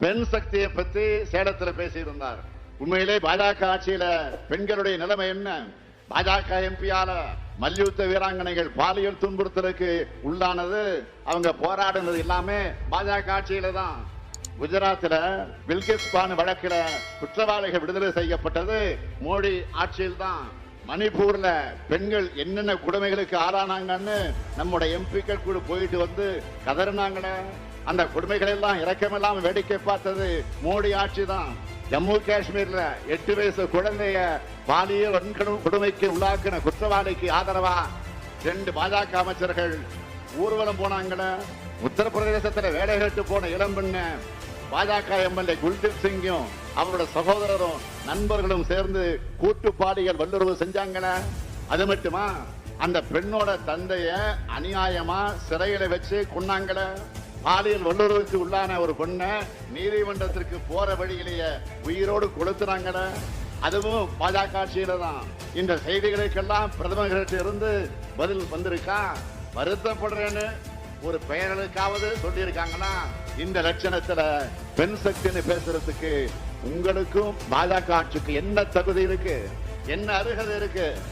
பெண் சக்தியை பத்தி சேலத்துல பேசியிருந்தார். உண்மையிலே பாஜக ஆட்சியில பெண்களுடைய நிலைமை என்ன? பாஜக எம்பியால மல்யுத்த வீராங்கனைகள் பாலியல் துன்புறுத்தலுக்கு உள்ளானது அவங்க போராடினது எல்லாமே பாஜக ஆட்சியில தான். குஜராத்தில் பில்கிஸ் பானு வழக்கில் குற்றவாளிகள் விடுதலை செய்யப்பட்டது மோடி ஆட்சியில் தான் மணிப்பூர்ல பெண்கள் என்னென்ன கொடுமைகளுக்கு ஆளானாங்கன்னு நம்முடைய எம்பிக்கள் கூட போயிட்டு வந்து கதறினாங்களே அந்த கொடுமைகள் எல்லாம் இறக்கமெல்லாம் வேடிக்கை பார்த்தது மோடி ஆட்சி தான். ஜம்மு காஷ்மீர்ல எட்டு வயசு குழந்தைய பாலியல் வன்கொடு- கொடுமைக்கு உள்ளாக்கின குற்றவாளிக்கு ஆதரவா ரெண்டு பாஜக அமைச்சர்கள் ஊர்வலம் போனாங்களே உத்தரப்பிரதேசத்துல வேலை கேட்டு போன இளம்பெண்ண பாஜக எம்எல்ஏ குல்தீப் சிங்கும் அவரோட சகோதரரும் நண்பர்களும் சேர்ந்து கூட்டு பாடிகள் வல்லுறவு செஞ்சாங்களே அது மட்டுமா? அந்த பெண்ணோட தந்தைய அநியாயமா சிறையில வச்சு கொன்னாங்களே பாலியல் வல்லுறவுக்கு உள்ளான ஒரு பொண்ணை நீதிமன்றத்திற்கு போற வழியிலேயே உயிரோடு கொளுத்துறாங்களே அதுவும் பாஜக ஆட்சியில தான் இந்த செய்திகளுக்கெல்லாம் பிரதமர்கிட்ட இருந்து பதில் வந்திருக்கா? வருத்தப்படுறேன்னு ஒரு பெயர்களுக்காவது சொல்லியிருக்காங்கன்னா இந்த லட்சணத்துல பெண் சக்தின்னு பேசுறதுக்கு உங்களுக்கும் பாஜக ஆட்சிக்கு என்ன தகுதி இருக்கு? என்ன அருகதை இருக்கு?